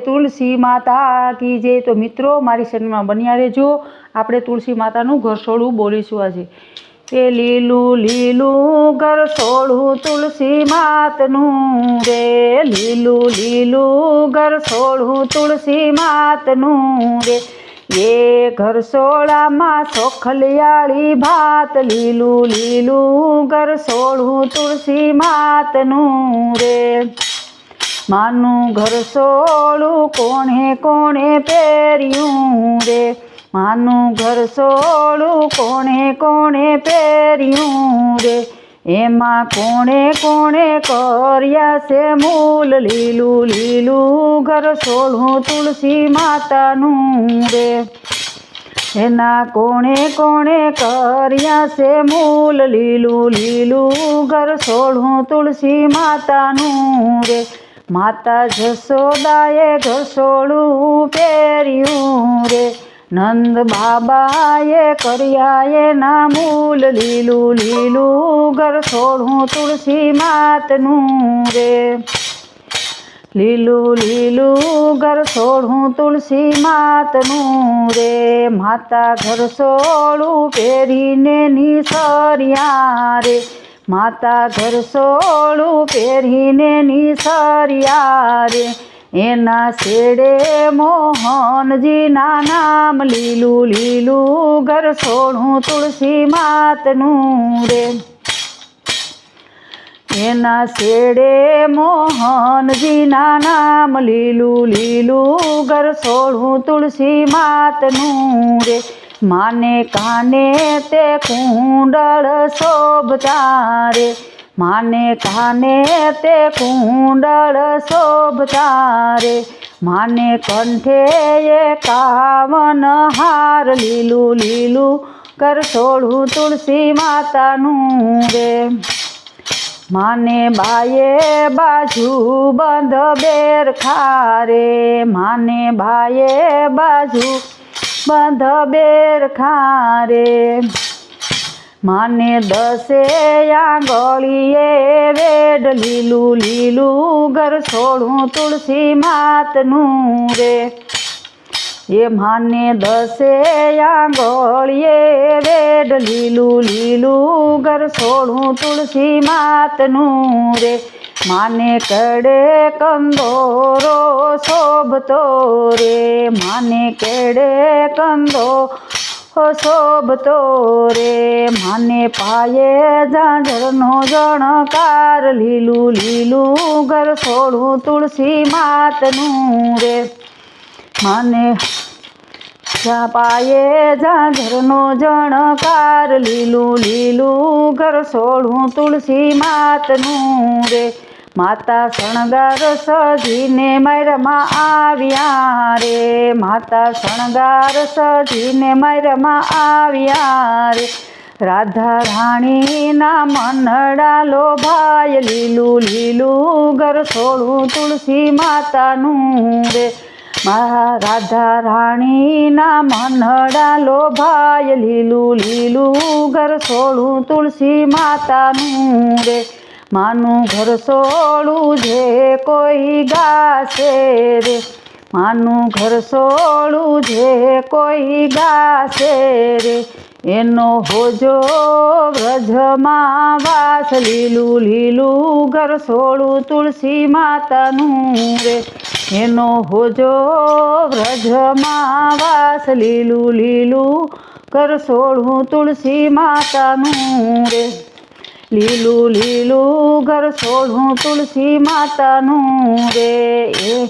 તુલસી માતા કી જે. તો મિત્રો, મારી ચેનલમાં બન્યા રહેજો. આપણે તુલસી માતાનું ઘરસોડું બોલીશું આજે. એ લીલું લીલું ઘર છોડવું તુલસી માતનું રે. લીલું લીલું ઘર છોડવું તુલસી માતનું રે. એ ઘરસોડામાં સોખલિયાળી ભાત. લીલું લીલું ઘર છોડવું તુલસી માતનું રે. માનું ઘર સોળું, કોણે કોણે પહેર્યું રે? માનું ઘર સોળું, કોણે કોણે પહેર્યું રે? એમાં કોણે કોણે કર્યા છે મૂલ લીલું લીલું ઘર સોળું તુલસી માતાનું રે? એના કોણે કોણે કર્યા છે મૂલ લીલું લીલું ઘર સોળું તુલસી માતાનું રે? માતા જશોદાએ ઘસોડું પહેર્યું રે. નંદ બાબાએ કર્યાએ ના મૂલ લીલું લીલું ઘર છોડું તુલસી માતનું રે. લીલું લીલું ઘર છોડું તુલસી માતનું રે. માતા ઘર છોડું પહેરીને નિસર્યા રે. માતા ઘર સોળું પહેરીને નિસર્યા રે. એના શેડે મોહનજીના નામ લીલું લીલું ઘર સોળું તુલસી માતનું રે. એના શેડે મોહનજીના નામ લીલું લીલું ઘર સોળું તુલસી માતનું રે. માને કાને તે કુંડળ શોભતારે? માને કાને તે કુંડળ શોભતારે? માને કંઠે એ કાવન હાર લીલું લીલું કર છોડું તુલસી માતાનું રે. માને બાયે બાજુ બંધ બેર ખારે. માને બાયે બાજુ બંધ બેર ખારે. માને દસે આંગળીએ વેડ લીલું લીલું ઘર છોડું તુલસી માતનું રે. એ માને દસે આંગળીએ વેડ લીલું લીલું ઘર છોડું તુલસી માતનું રે. માને કડે કંદોરો શોભતો રે? માને કેડે કંદો શોભતો રે? માને પાયે ઝાંઝરનો જણકાર, લીલું લીલું ઘર છોડું તુલસી માતનું રે. માને પાયે ઝાંઝરનો જણકાર, લીલું લીલું ઘર છોડું તુલસી માતનું રે. માતા શણગાર સજીને મરમાં આવ્યા રે. માતા શણગાર સજીને મરમાં આવ્યા રે. રાધા રાણીના મનડા લોભાય લીલું લીલું ઘર છોડું તુલસી માતાનું રે. મારા રાધા રાણીના મનડા લોભાય લીલું લીલું ઘર છોડું તુલસી માતાનું રે. માનું ઘર સોળું જે કોઈ ગાશે રે. માનું ઘર સોળું જે કોઈ ગાશે રે. એનો હોજો વ્રજમાં વાસ, લીલું લીલું ઘર સોળું તુલસી માતાનું રે. એનો હોજો વ્રજમાં વાસ, લીલું લીલું ઘર સોળું તુલસી માતાનું રે. લીલું લીલું ઘર છોડું તુલસી માતાનું રે. એ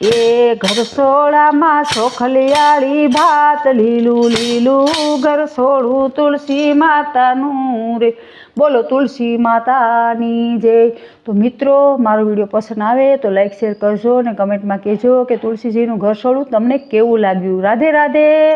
એ ઘર સોળામાં સોખલિયાળી ભાત લીલું લીલું ઘર છોડું તુલસી માતાનું રે. બોલો તુલસી માતાની જય. તો મિત્રો, મારો વીડિયો પસંદ આવે તો લાઈક, શેર કરજો અને કમેન્ટમાં કહેજો કે તુલસીજીનું ઘર સોળું તમને કેવું લાગ્યું? રાધે રાધે.